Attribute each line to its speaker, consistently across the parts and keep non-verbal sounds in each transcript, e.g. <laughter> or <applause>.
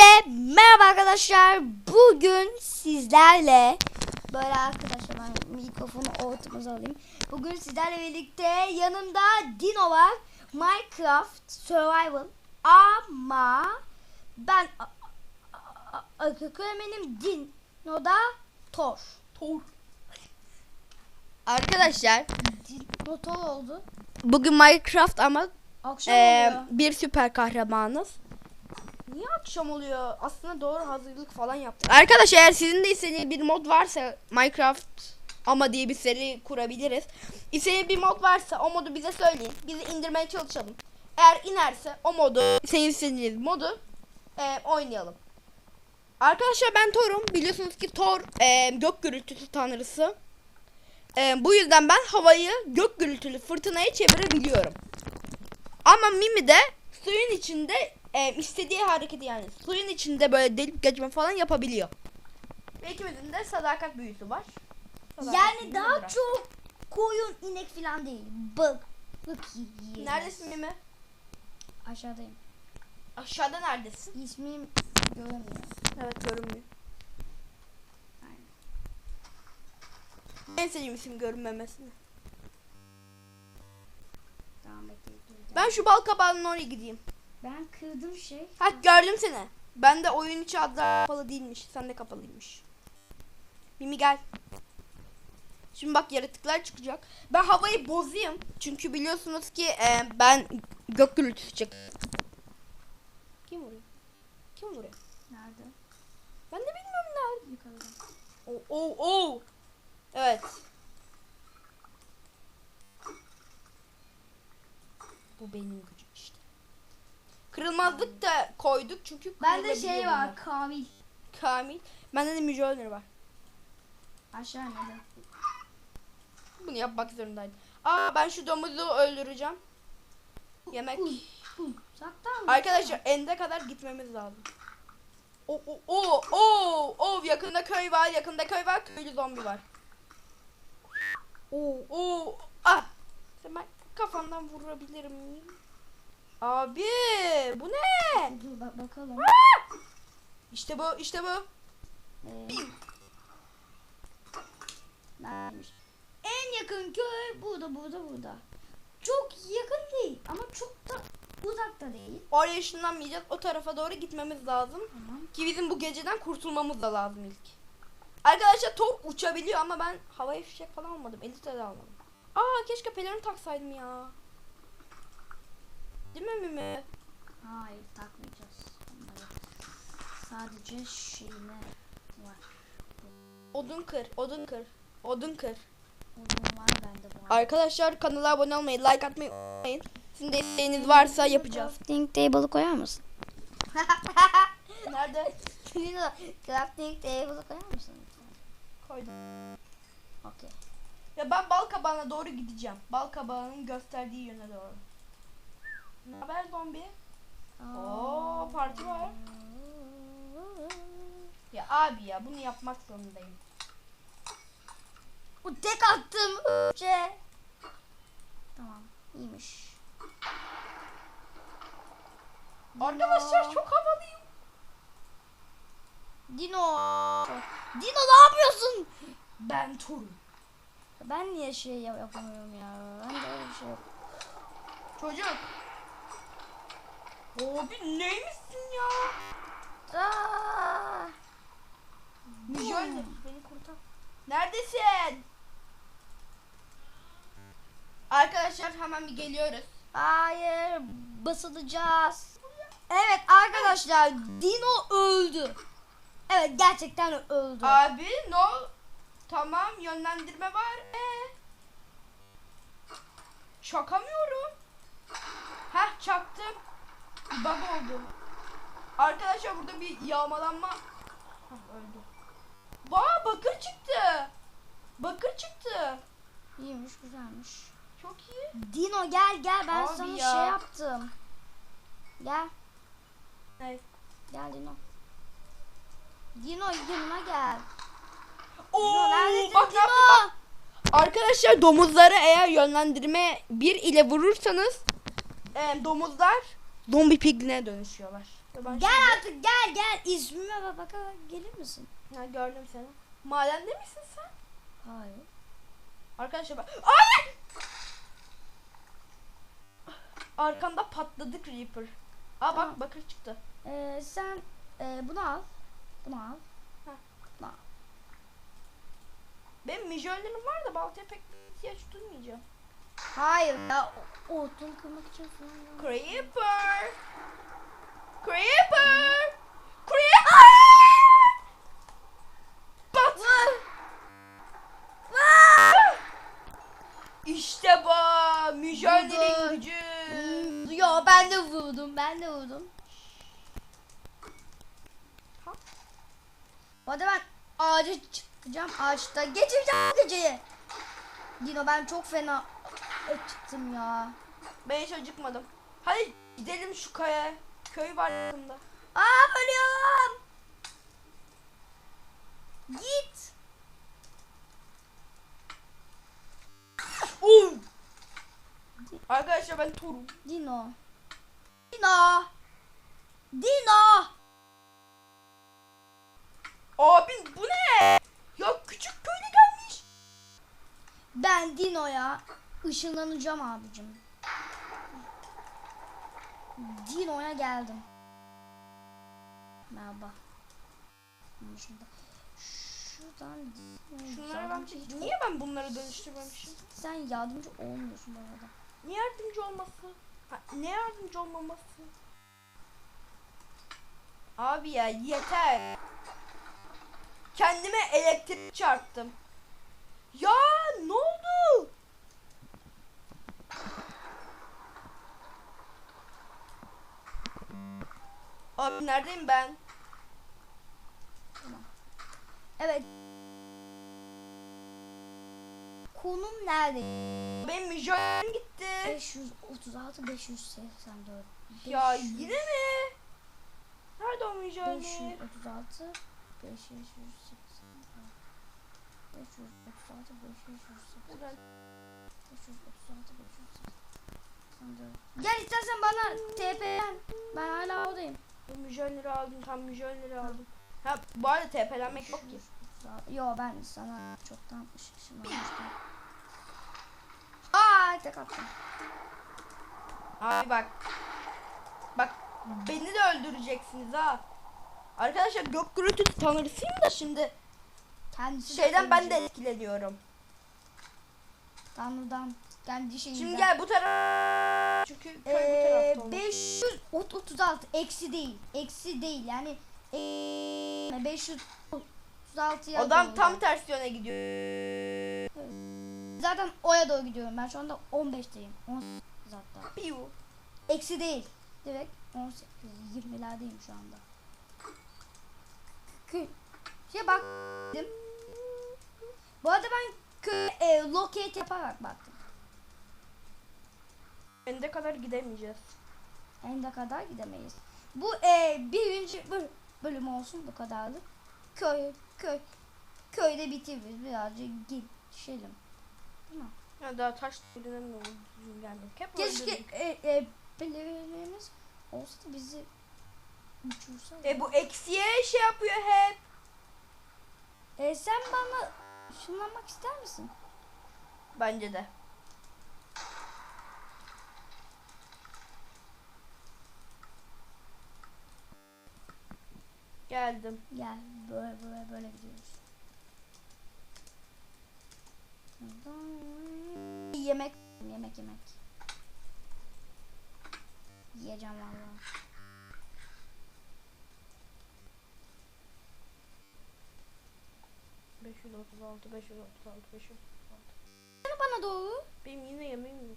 Speaker 1: Hepinize merhaba arkadaşlar. Bugün sizlerle böyle arkadaşlar ben mikrofonu ortamıza alayım. Bugün sizlerle birlikte yanımda Dino var. Minecraft Survival ama ben Öğretmenim Dino da Thor.
Speaker 2: Tor. Arkadaşlar
Speaker 1: Dino Thor oldu.
Speaker 2: bugün Minecraft ama
Speaker 1: Akşam
Speaker 2: e,
Speaker 1: oluyor.
Speaker 2: bir süper kahramanız. Niye akşam oluyor? Aslında doğru hazırlık falan yaptık. Arkadaşlar eğer sizin de istediğiniz bir mod varsa Minecraft ama diye bir seri kurabiliriz. İstediğiniz bir mod varsa o modu bize söyleyin. Bizi indirmeye çalışalım. Eğer inerse o modu, senin istediğiniz modu e, oynayalım. Arkadaşlar ben Thor'um. Biliyorsunuz ki Thor e, gök gürültüsü tanrısı. E, bu yüzden ben havayı gök gürültülü fırtınaya çevirebiliyorum. Ama Mimi de suyun içinde e, istediği hareketi yani suyun içinde böyle delip geçme falan yapabiliyor. Ve ikimizin de sadakat büyüsü var. Sadakat
Speaker 1: Yani
Speaker 2: büyüsü
Speaker 1: daha
Speaker 2: bırak.
Speaker 1: çok koyun inek falan değil. Bak. Bak iyi.
Speaker 2: Neredesin Mimi?
Speaker 1: Aşağıdayım.
Speaker 2: Aşağıda neredesin?
Speaker 1: İsmim göremiyorum.
Speaker 2: Evet görünmüyor. En sevdiğim isim görünmemesini.
Speaker 1: Tamam.
Speaker 2: Ben şu bal kabağının oraya gideyim.
Speaker 1: Ben kırdım şey.
Speaker 2: Ha gördüm seni. Ben de oyun içi adlar kapalı değilmiş. Sen de kapalıymış. Mimi gel. Şimdi bak yaratıklar çıkacak. Ben havayı bozayım. Çünkü biliyorsunuz ki e, ben gök gürültüsü çık. Kim vuruyor? Kim vuruyor?
Speaker 1: Nerede?
Speaker 2: Ben de bilmiyorum nerede.
Speaker 1: Yukarıda.
Speaker 2: Oo, oo, oo. Evet. Bu benim gücüm. Kırılmazlık da koyduk çünkü
Speaker 1: Bende
Speaker 2: kırılabiliyor
Speaker 1: şey var.
Speaker 2: bunlar.
Speaker 1: Kamil.
Speaker 2: Kamil. Bende de Mjolnir var.
Speaker 1: Aşağı nerede?
Speaker 2: Bunu yapmak zorundaydım. Aa ben şu domuzu öldüreceğim. Yemek.
Speaker 1: Uzaktan mı?
Speaker 2: Arkadaşlar ende kadar gitmemiz lazım. O o o o o yakında köy var, yakında köy var, köylü zombi var. O o ah. Sen ben kafandan vurabilir miyim? Abi bu ne?
Speaker 1: Dur bak bakalım.
Speaker 2: İşte bu, işte bu.
Speaker 1: Ee? En yakın köy burada burada burada. Çok yakın değil ama çok da uzakta değil.
Speaker 2: Oraya ışınlanmayacağız. O tarafa doğru gitmemiz lazım.
Speaker 1: Tamam.
Speaker 2: Ki bizim bu geceden kurtulmamız da lazım ilk. Arkadaşlar Thor uçabiliyor ama ben havaya fişek falan almadım. Elite de almadım. Aa keşke pelerin taksaydım ya. Değil mi Mimi?
Speaker 1: Hayır takmayacağız. Onları. Sadece şeyine var.
Speaker 2: Odun kır, odun kır, odun kır.
Speaker 1: Odun var bende bu arada.
Speaker 2: Arkadaşlar kanala abone olmayı, like atmayı unutmayın. Sizin de isteğiniz varsa yapacağız.
Speaker 1: Crafting table'ı koyar mısın? <laughs>
Speaker 2: Nerede?
Speaker 1: Crafting table'ı koyar mısın?
Speaker 2: Koydum.
Speaker 1: Okey.
Speaker 2: Ya ben bal kabağına doğru gideceğim. Bal kabağının gösterdiği yöne doğru. Ne haber zombi? Oo parti var. Ya abi ya bunu yapmak zorundayım.
Speaker 1: Bu tek attım. Şey. Tamam. iyiymiş.
Speaker 2: Arkadaşlar çok havalıyım.
Speaker 1: Dino. Dino ne yapıyorsun?
Speaker 2: Ben Thor'um.
Speaker 1: Ben niye şey yap- yapamıyorum ya? Ben de öyle bir şey yok.
Speaker 2: Çocuk. Abi neymişsin ya?
Speaker 1: Aa!
Speaker 2: Mjolnir beni kurtar. Neredesin? Arkadaşlar hemen bir geliyoruz.
Speaker 1: Hayır, basılacağız. Evet arkadaşlar, Dino öldü. Evet gerçekten öldü.
Speaker 2: Abi no. Tamam yönlendirme var. Ee? Şakamıyorum. Heh çaktım. Bug oldu. Arkadaşlar burada bir yağmalanma. Heh, öldü. Vaa bakır çıktı. Bakır çıktı.
Speaker 1: İyiymiş, güzelmiş.
Speaker 2: Çok iyi.
Speaker 1: Dino gel gel ben
Speaker 2: Abi
Speaker 1: sana
Speaker 2: ya.
Speaker 1: şey yaptım. Gel,
Speaker 2: Evet.
Speaker 1: gel Dino. Dino yanıma gel.
Speaker 2: Oo,
Speaker 1: Dino
Speaker 2: bak
Speaker 1: Dino?
Speaker 2: bak. Arkadaşlar domuzları eğer yönlendirme bir ile vurursanız e, domuzlar zombi pigline dönüşüyorlar. Ben
Speaker 1: Gel
Speaker 2: şimdi-
Speaker 1: artık gel gel. İsmime bak bak bak. Gelir misin?
Speaker 2: Ha, gördüm seni. Madende misin sen?
Speaker 1: Hayır.
Speaker 2: Arkadaşlar bak. Ay! Arkamda patladı Creeper. Aa bak
Speaker 1: Tamam.
Speaker 2: bakır çıktı.
Speaker 1: Ee, sen e, bunu al. Bunu al.
Speaker 2: Ha.
Speaker 1: Bunu al.
Speaker 2: Benim mijörlerim var da baltaya pek ihtiyaç duymayacağım.
Speaker 1: Hayır ya. o- Odun kırmak için falan. yok.
Speaker 2: Creeper! Creeper! Creeper! Bat! İşte bu!
Speaker 1: Budur.
Speaker 2: gücü!
Speaker 1: Yo ben de vurdum. Ben de vurdum.
Speaker 2: Ha?
Speaker 1: Bu arada ben ağaca çıkacağım. Ağaçta geçireceğim geceyi. Dino ben çok fena çıktım ya.
Speaker 2: Ben hiç acıkmadım. Hadi gidelim şu kaya. Köy var yakında.
Speaker 1: Aa ölüyorum. Git.
Speaker 2: Uh! Arkadaşlar ben Torum.
Speaker 1: Dino. Dino. Dino.
Speaker 2: Abi bu ne? Ya küçük köylü gelmiş.
Speaker 1: Ben Dino'ya ışınlanacağım abicim. Dino'ya geldim. Merhaba. Şurada. Şuradan yardımcı
Speaker 2: ben
Speaker 1: hiç
Speaker 2: niye ben bunları dönüştürmemişim?
Speaker 1: Sen yardımcı olmuyorsun bu arada.
Speaker 2: Niye yardımcı olması? Ha, ne yardımcı olmaması? Abi ya yeter. Kendime elektrik çarptım. Ya ne oldu? Abi neredeyim ben?
Speaker 1: Evet. Konum nerede?
Speaker 2: Benim müjderim gitti.
Speaker 1: 536 584.
Speaker 2: Ya
Speaker 1: 500,
Speaker 2: yine mi? Nerede o müjdeler?
Speaker 1: 536 580 536 580
Speaker 2: Buradan
Speaker 1: 536 584 Gel istersen bana TP'len. Ben hala oradayım.
Speaker 2: Bu müjdeleri aldım. Tam müjdeleri aldım. Ha bu arada TP'lenmek yok ki.
Speaker 1: Yo ben sana çoktan ışınlanmıştım. Aa tek attım.
Speaker 2: Abi bak. Bak beni de öldüreceksiniz ha. Arkadaşlar gök gürültülü tanrısıyım da şimdi
Speaker 1: Kendisi de
Speaker 2: şeyden ben de etkileniyorum.
Speaker 1: Tanrı'dan kendi şeyinden.
Speaker 2: Şimdi gel bu taraf. Çünkü köy bu
Speaker 1: Ee,
Speaker 2: tarafta olmuş.
Speaker 1: 536 eksi değil. Eksi değil yani ee, 536 ya
Speaker 2: Adam tam ters yöne gidiyor.
Speaker 1: Zaten oya doğru gidiyorum. Ben şu anda 15'teyim. 18 hatta.
Speaker 2: Piu.
Speaker 1: Eksi değil. Direkt 18 20'lerdeyim şu anda. Şey bak. Bu arada ben kö- e, locate yaparak baktım.
Speaker 2: Ende kadar gidemeyeceğiz.
Speaker 1: Ende kadar gidemeyiz. Bu e, birinci böl- bölüm olsun bu kadarlık. Köy köy köyde bitiririz birazcık geçelim.
Speaker 2: Ya daha taş mi gelmedik. Hep
Speaker 1: Keşke e, e, birilerimiz olsa da bizi uçursa.
Speaker 2: E bu eksiye şey yapıyor hep.
Speaker 1: E, sen bana ışınlanmak ister misin?
Speaker 2: Bence de. Geldim.
Speaker 1: Gel böyle böyle böyle gidiyoruz. Yemek yemek yemek. Yiyeceğim valla.
Speaker 2: Beş yüz otuz altı, beş yüz otuz altı, beş yüz otuz altı.
Speaker 1: Bana doğru.
Speaker 2: Benim yine yemeğim yok.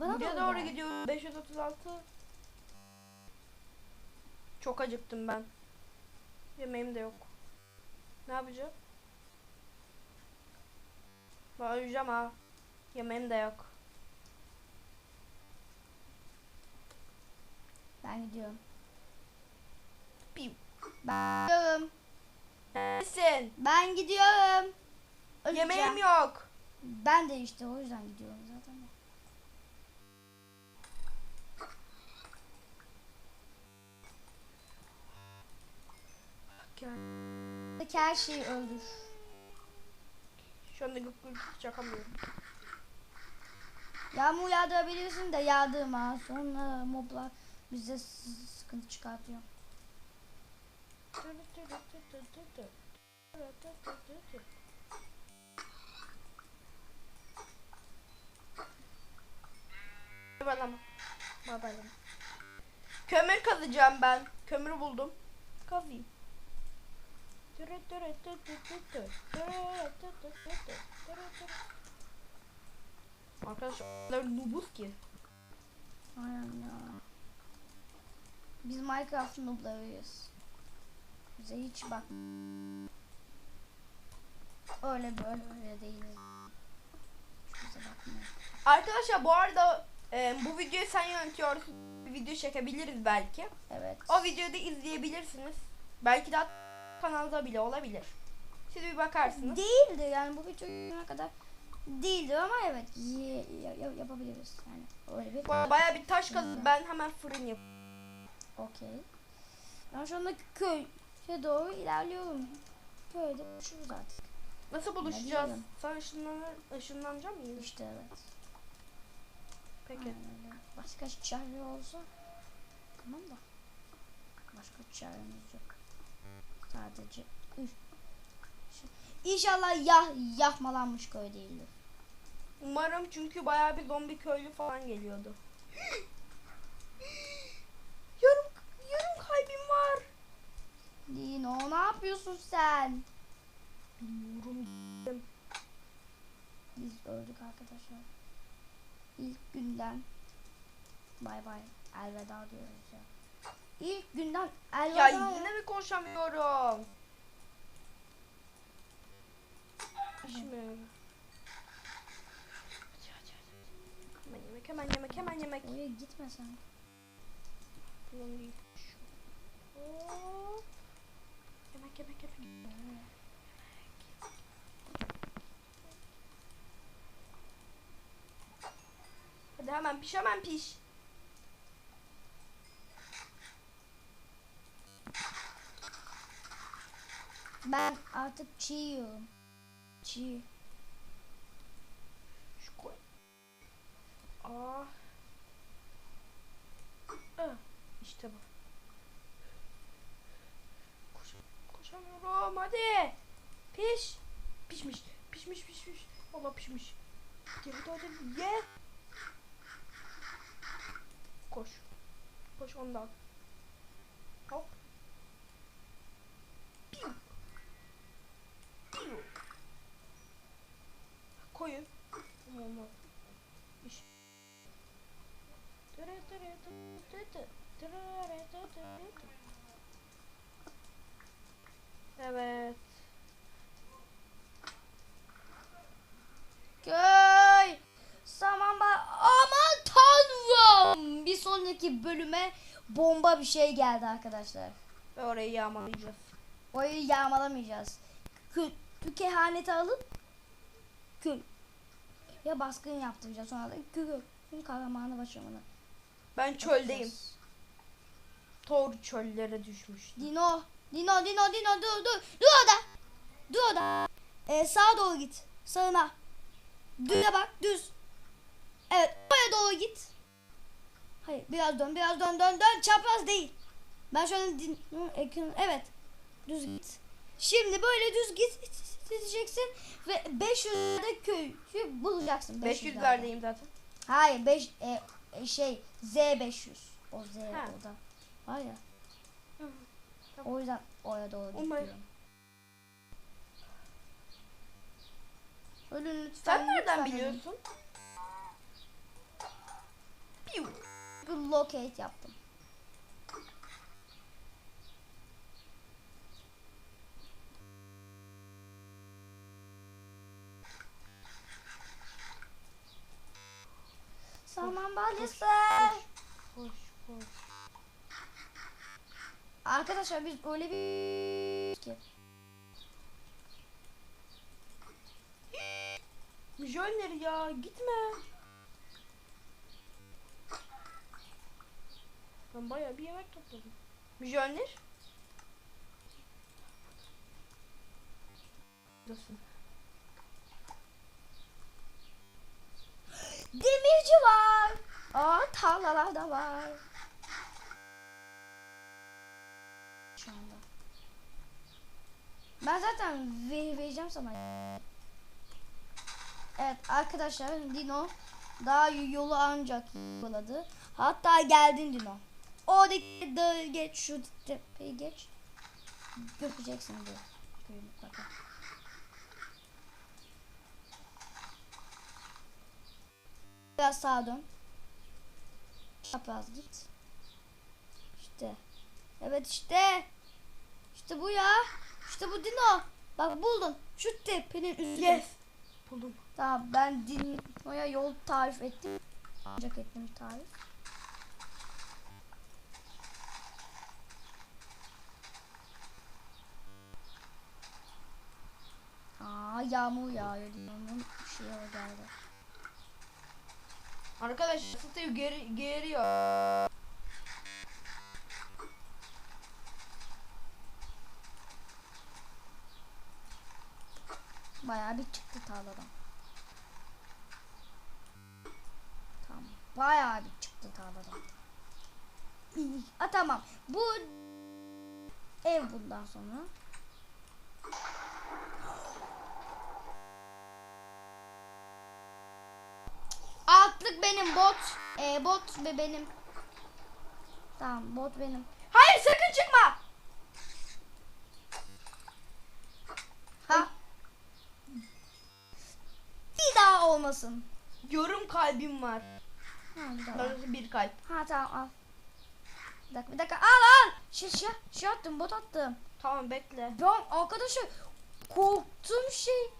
Speaker 1: Bana
Speaker 2: Buraya
Speaker 1: doğru.
Speaker 2: doğru gidiyorum. 536. Çok acıktım ben. Yemeğim de yok. Ne yapacağım? Öleceğim ha. Yemeğim de yok.
Speaker 1: Ben gidiyorum.
Speaker 2: Piu.
Speaker 1: Ben gidiyorum.
Speaker 2: Neredesin?
Speaker 1: Ben gidiyorum. Öleceğim.
Speaker 2: Yemeğim yok.
Speaker 1: Ben de işte o yüzden gidiyorum
Speaker 2: Gel.
Speaker 1: Her şeyi öldür.
Speaker 2: Şu anda gık gık çakamıyorum.
Speaker 1: Yağmur yağdırabilirsin de yağdırma. Sonra moblar bize sıkıntı çıkartıyor.
Speaker 2: Bana Bana Kömür kazacağım ben. Kömür buldum. Kazayım. Arkadaşlar nubuz ki.
Speaker 1: Aynen ya. Biz Minecraft nooblarıyız. Bize hiç bak. Öyle böyle öyle değiliz. Bize bakmıyor.
Speaker 2: Arkadaşlar bu arada e, bu videoyu sen yönetiyorsun. Bir video çekebiliriz belki.
Speaker 1: Evet.
Speaker 2: O videoyu da izleyebilirsiniz. Belki de kanalda bile olabilir. Siz bir bakarsınız.
Speaker 1: Değildi yani bu videoya kadar değildi ama evet yapabiliriz yani öyle bir
Speaker 2: Baya bir taş kazıp ben hemen fırın yap.
Speaker 1: okey. Ben şu anda köye doğru ilerliyorum. Köyde buluşuruz artık.
Speaker 2: Nasıl buluşacağız? Sen ışınlanır, ışınlanacak mıyız?
Speaker 1: İşte evet.
Speaker 2: Peki.
Speaker 1: Aynen. Başka çare olsa tamam da başka çaremiz yok. Sadece İnşallah yah yahmalanmış köy değildir.
Speaker 2: Umarım çünkü baya bir zombi köylü falan geliyordu. yarım yarım kalbim var.
Speaker 1: Dino ne yapıyorsun sen?
Speaker 2: Bilmiyorum.
Speaker 1: Biz öldük arkadaşlar. İlk günden bay bay elveda diyoruz ya. İlk günden.
Speaker 2: Ya yine mi konuşamıyorum? Şimdi. Hemen yemek, hemen yemek, hemen yemek.
Speaker 1: Oraya gitme sen.
Speaker 2: Hop. Yemek, yemek, yemek. Hadi hemen piş, hemen piş.
Speaker 1: Ben artık çiğ yiyorum. Çiğ.
Speaker 2: Şu koy. Aa. Ah, İşte bu. Koş, koşamıyorum hadi. Piş. Pişmiş. Pişmiş pişmiş. Valla pişmiş. Hadi hadi ye. Koş. Koş ondan. Hop. Piu. Piu. Koyun. Olmaz. İş. Evet.
Speaker 1: Köy. Saman Aman tanrım. Bir sonraki bölüme bomba bir şey geldi arkadaşlar.
Speaker 2: Ve orayı yağmalayacağız.
Speaker 1: Orayı yağmalamayacağız. Kü kehaneti alıp kül ya baskın yaptıracağız sonra da kü kül kahramanı başımını.
Speaker 2: Ben çöldeyim. Tor çöllere düşmüş.
Speaker 1: Dino, Dino, Dino, Dino dur dur. Dur orada. Dur orada. Ee, sağa doğru git. Sağına. Düze bak düz. Evet oraya doğru git. Hayır biraz dön biraz dön dön dön. Çapraz değil. Ben şu an din evet. Düz git. Şimdi böyle düz git gideceksin ve 500'de köyü bulacaksın. 500'lerde.
Speaker 2: 500'lerdeyim zaten.
Speaker 1: Hayır 5 e, e, şey Z500. O Z
Speaker 2: Ha.
Speaker 1: orada. Var ya.
Speaker 2: Hı, tamam.
Speaker 1: O yüzden oraya doğru
Speaker 2: Umarım.
Speaker 1: gidiyorum. Ölün lütfen.
Speaker 2: Sen nereden
Speaker 1: lütfen
Speaker 2: biliyorsun? Piu.
Speaker 1: Bir locate yaptım. Saman balyası.
Speaker 2: Koş koş.
Speaker 1: Arkadaşlar biz öyle bir ki.
Speaker 2: Jönler ya gitme. Ben bayağı bir yemek topladım. Jönler? haklısın.
Speaker 1: Demirci var. Aa tarlalar da var. Anda. Ben zaten ver, vereceğim sana. Evet arkadaşlar Dino daha yolu ancak yakaladı. Hatta geldin Dino. Oradaki dağı geç şu tepeyi geç. Göreceksin bu. Köyü mutlaka. Biraz sağa dön. Çapraz git. İşte. Evet işte. İşte bu ya. İşte bu Dino. Bak buldum. Şu tepenin üstünde.
Speaker 2: Yes. Buldum.
Speaker 1: Tamam ben Dino'ya yol tarif ettim. Ancak ettim tarif. Aa yağmur yağıyor Dino'nun şey geldi.
Speaker 2: Arkadaşlar Steve geri geriyor.
Speaker 1: Bayağı bir çıktı tarladan. Tamam. Bayağı bir çıktı tarladan. Ha tamam. Bu ev bundan sonra. Altlık benim bot. Ee, bot ve benim. Tamam bot benim.
Speaker 2: Hayır sakın çıkma.
Speaker 1: Ha. Bir daha olmasın.
Speaker 2: Yorum kalbim var.
Speaker 1: Ha, bir daha.
Speaker 2: Kalp.
Speaker 1: Ha tamam al. Bir dakika bir dakika al al. Şey şey, şey attım bot attım.
Speaker 2: Tamam bekle.
Speaker 1: Ben arkadaşlar korktum şey.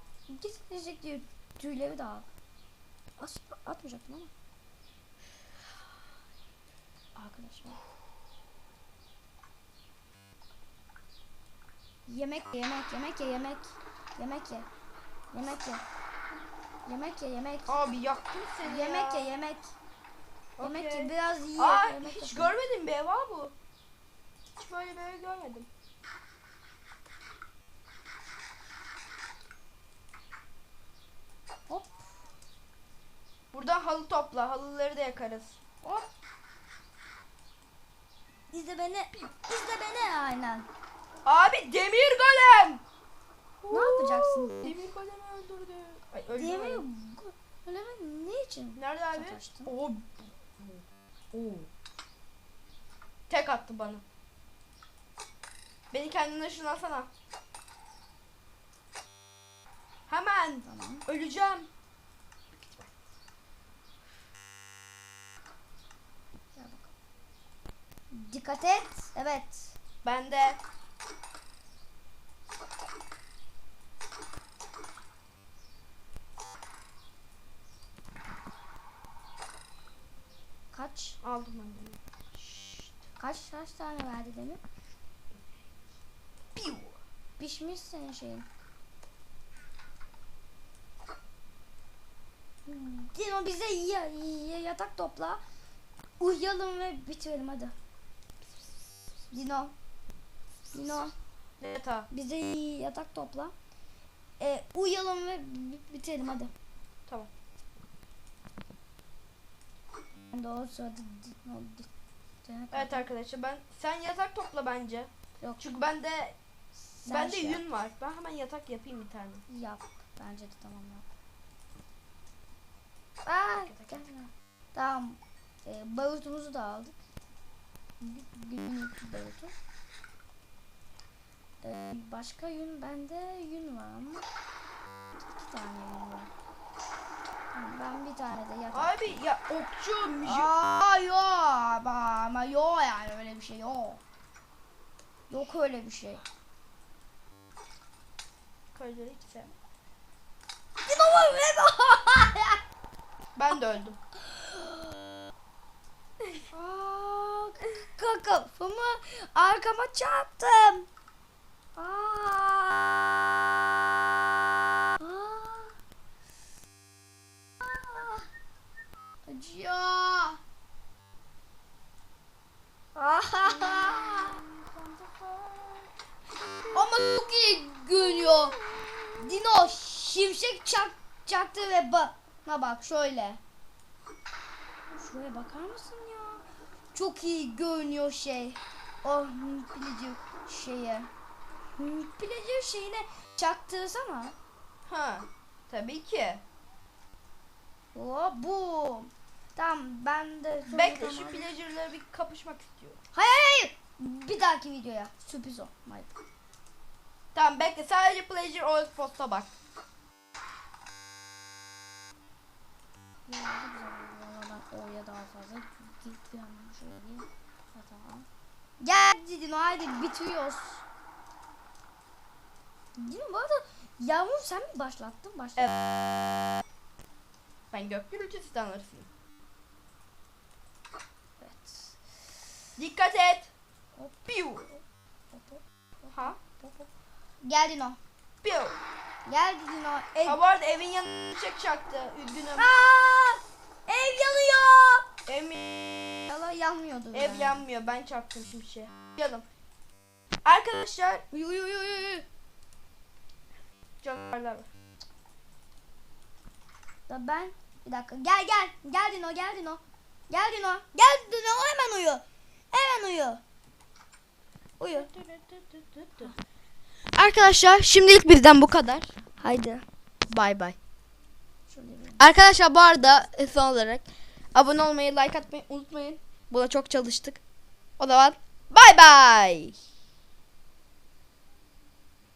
Speaker 1: Gitmeyecek diye tüyleri al. As atmayacaktım ama. Arkadaşlar. Yemek ye, yemek yemek ye yemek. Yemek ye. Yemek ye. Yemek ye yemek.
Speaker 2: Abi yaktım seni
Speaker 1: Yemek
Speaker 2: ya.
Speaker 1: ye yemek. Yemek
Speaker 2: Okey.
Speaker 1: ye biraz ye.
Speaker 2: Aa
Speaker 1: yemek
Speaker 2: hiç
Speaker 1: ye.
Speaker 2: görmedim bir ev ha bu. Hiç böyle bir ev görmedim.
Speaker 1: Hop
Speaker 2: Buradan halı topla. Halıları da yakarız.
Speaker 1: hop. İzle beni. İzle beni aynen.
Speaker 2: Abi demir golem.
Speaker 1: Ne yapacaksın?
Speaker 2: Demir golemi öldürdü. Ay
Speaker 1: mi?
Speaker 2: öldü.
Speaker 1: Öyle? Ne için?
Speaker 2: Nerede abi?
Speaker 1: Sataştın.
Speaker 2: Oo. Oo. Tek attı bana. Beni kendine ışınlansana. Hemen.
Speaker 1: Tamam.
Speaker 2: Öleceğim.
Speaker 1: Dikkat et. Evet.
Speaker 2: Ben de.
Speaker 1: Kaç?
Speaker 2: Aldım ben.
Speaker 1: Kaç kaç tane verdi demir?
Speaker 2: Piu.
Speaker 1: Pişmiş senin şeyin. Dino bize ya- ya- yatak topla. Uyuyalım ve bitirelim hadi. Dino. Dino.
Speaker 2: Ne ta?
Speaker 1: Bize yatak topla. Ee, uyuyalım ve bi- bitirelim hadi.
Speaker 2: Tamam.
Speaker 1: Dino. Dino-
Speaker 2: Evet arkadaşlar ben sen yatak topla bence.
Speaker 1: Yok.
Speaker 2: Çünkü bende
Speaker 1: Sen
Speaker 2: bende
Speaker 1: şey yap.
Speaker 2: yün var. Ben hemen yatak yapayım bir tane.
Speaker 1: Yap. Bence de tamam yap. Aa, gel. Tamam. Ee, barutumuzu da aldık. Gü- Günlük barutu. Ee, başka yün bende yün var ama iki tane yün var. Ben bir tane de yatak.
Speaker 2: Abi ya okçu müzik.
Speaker 1: Aa yok ama yok yani öyle bir şey yok. Yok öyle bir şey.
Speaker 2: Köyleri hiç sevmem.
Speaker 1: Dinamo ve <laughs>
Speaker 2: Ben de öldüm.
Speaker 1: Aa, ka- kafamı arkama çarptım. Aa. Aa. Acıyor. Aa. <laughs> Ama çok iyi görünüyor. Dino şimşek çak, çaktı ve bana bak şöyle. Şuraya bakar mısın ya? Çok iyi görünüyor şey. O pillager şeye. Pillager şeyine çaktırsana.
Speaker 2: Ha. Tabii ki.
Speaker 1: Hop bu. Tamam ben de
Speaker 2: Bekle şu villager'ları bir kapışmak istiyorum.
Speaker 1: Hayır hayır. Bir dahaki videoya. Sürpriz o. Hayır.
Speaker 2: Tamam bekle sadece pleasure oil posta bak.
Speaker 1: Ya, güzel oldu. Valla ben oraya daha fazla gittim. Şöyle tamam. Gel Dino hadi bitiriyoruz. Dino bu arada Yağmur sen mi başlattın? Başlattın.
Speaker 2: Evet. Ben gök gürültüsü tanırsın.
Speaker 1: Evet.
Speaker 2: Dikkat et. Piu. Ha.
Speaker 1: Gel Dino.
Speaker 2: Piu.
Speaker 1: Gel Dino. Ev...
Speaker 2: Ha bu arada evin yanına çek çaktı. Üzgünüm.
Speaker 1: Aa! Ev yanıyor.
Speaker 2: Ev mi?
Speaker 1: Yala yanmıyordu.
Speaker 2: Ev
Speaker 1: yani.
Speaker 2: yanmıyor. Ben çaktım şimdi şey. Yanım. Arkadaşlar
Speaker 1: Uy uy uy uy uy.
Speaker 2: canavarlar var.
Speaker 1: Da ben bir dakika gel gel gel Dino gel Dino. Gel Dino. Gel Dino hemen uyu. Hemen uyu. Uyu.
Speaker 2: Arkadaşlar şimdilik bizden bu kadar.
Speaker 1: Haydi.
Speaker 2: Bay bay. Arkadaşlar bu arada e, son olarak abone olmayı, like atmayı unutmayın. Buna çok çalıştık. O zaman bay bay.